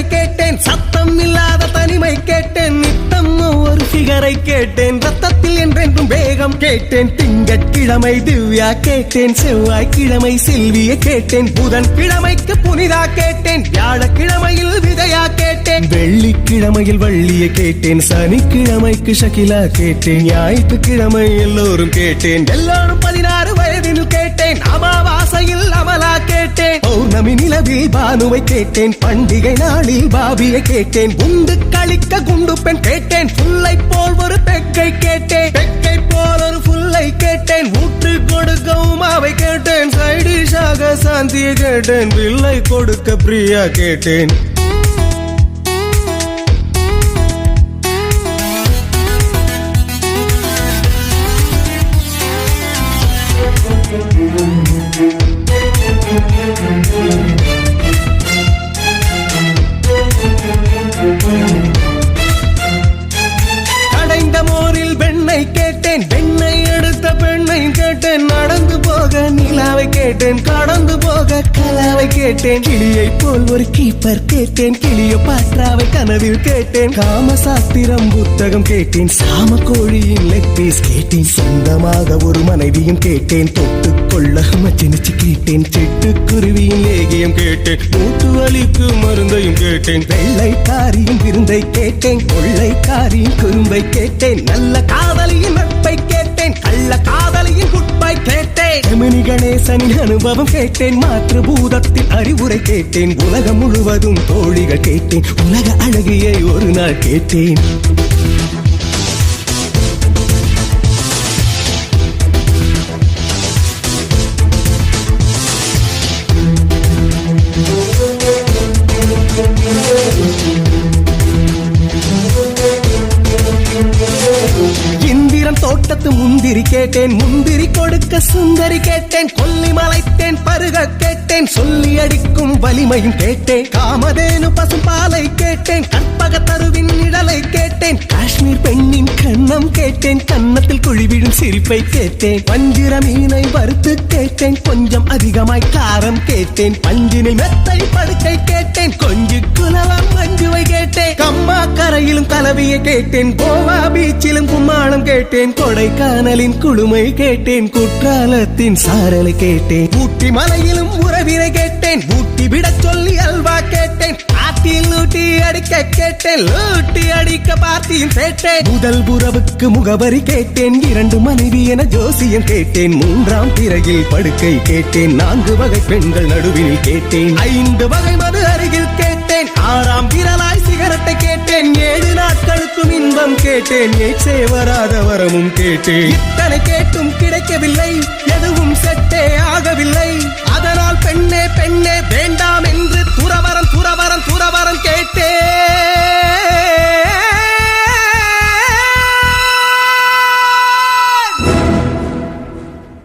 சிந்தனை கேட்டேன். சத்தம் இல்லாத தனிமை கேட்டேன். நித்தம் ஒரு சிகரை கேட்டேன். ரத்தத்தில் என்றென்றும் வேகம் கேட்டேன். திங்கட்கிழமை திவ்யா கேட்டேன். செவ்வாய்க்கிழமை செல்விய கேட்டேன். புதன் கிழமைக்கு புனிதா கேட்டேன். வியாழக்கிழமையில் விதையா கேட்டேன். வெள்ளிக்கிழமையில் வள்ளிய கேட்டேன். சனிக்கிழமைக்கு ஷகிலா கேட்டேன். ஞாயிற்றுக்கிழமை எல்லோரும் கேட்டேன். எல்லாரும் பதினாறு வயதில் கேட்டேன். அமாவாசையில் அமலா கேட்டேன். பௌர்ணமி நிலவில் பானுவை கேட்டேன். பண்டிகை நாளில் பாபியை கேட்டேன். குண்டு கழிக்க குண்டு பெண் கேட்டேன். புல்லை போல் ஒரு பெக்கை கேட்டேன். பெக்கை போல் ஒரு புல்லை கேட்டேன். ஊற்று கொடுக்க உமாவை கேட்டேன். சைடிஷாக சாந்தியை கேட்டேன். வில்லை கொடுக்க பிரியா கேட்டேன். Thank you. கேட்டேன் கடந்து போக கலாவை கேட்டேன் கிளியை போல் ஒரு கீப்பர் கேட்டேன் கிளிய பாற்றாவை கனவில் கேட்டேன் காம சாஸ்திரம் புத்தகம் கேட்டேன் சாம கோழியின் லெக் பீஸ் கேட்டேன் சொந்தமாக ஒரு மனைவியும் கேட்டேன் தொட்டு கொள்ள மச்சினிச்சு கேட்டேன் செட்டு குருவியின் லேகியம் கேட்டேன் மூட்டு வலிக்கு மருந்தையும் கேட்டேன் வெள்ளைக்காரியின் விருந்தை கேட்டேன் கொள்ளைக்காரியின் குறும்பை கேட்டேன் நல்ல காதலியின் நட்பை கேட்டேன் கள்ள காதலியின் குட்பை கேட்டேன். ஜெமினி கணேசனின் அனுபவம் கேட்டேன். மாற்று பூதத்தில் அறிவுரை கேட்டேன். உலகம் முழுவதும் தோழிகள் கேட்டேன். உலக அழகியை ஒரு நாள் கேட்டேன். தோட்டத்து முந்திரி கேட்டேன் முந்திரி கொடுக்க சுந்தரி கேட்டேன் கொல்லி மலைத்தேன் பருக கேட்டேன் சொல்லி அடிக்கும் வலிமையும் கேட்டேன். காமதேனு பசும்பாலை கேட்டேன் கற்பக தருவின் நிழலை கேட்டேன் காஷ்மீர் பெண்ணின் கண்ணம் கேட்டேன் கன்னத்தில் குழிவிடும் சிரிப்பை கேட்டேன் பஞ்சிர மீனை வறுத்து கேட்டேன் கொஞ்சம் அதிகமாய் காரம் கேட்டேன் பஞ்சினை மெத்தை படுக்கை கேட்டேன் கொஞ்சு குலவம் மஞ்சுவை கேட்டேன். கம்மா கரையிலும் கலவியை கேட்டேன். கோவா பீச்சிலும் கும்மாளம் கேட்டேன். கொடைக்கானலின் குழுமை கேட்டேன். குற்றாலத்தின் சாரலை கேட்டேன். ஊட்டி மலையிலும் உறவினை கேட்டேன். ஊட்டி விட சொல்லி அல்வா கேட்டேன். ஆட்டில் லூட்டி அடிக்க கேட்டேன். லூட்டி அடிக்க பார்த்தியும் கேட்டேன். முதல் உறவுக்கு முகவரி கேட்டேன். இரண்டு மனைவி என ஜோசியம் கேட்டேன். மூன்றாம் பிறகில் படுக்கை கேட்டேன். நான்கு வகை பெண்கள் நடுவில் கேட்டேன். ஐந்து வகை மது அருகில் கேட்டேன். ஆறாம் விரலாய் அதிகாரத்தை கேட்டேன். ஏழு நாட்களுக்கும் இன்பம் கேட்டேன். ஏற்றே வராத வரமும் கேட்டேன். இத்தனை கேட்டும் கிடைக்கவில்லை. எதுவும் செட்டே ஆகவில்லை. அதனால் பெண்ணே பெண்ணே வேண்டும்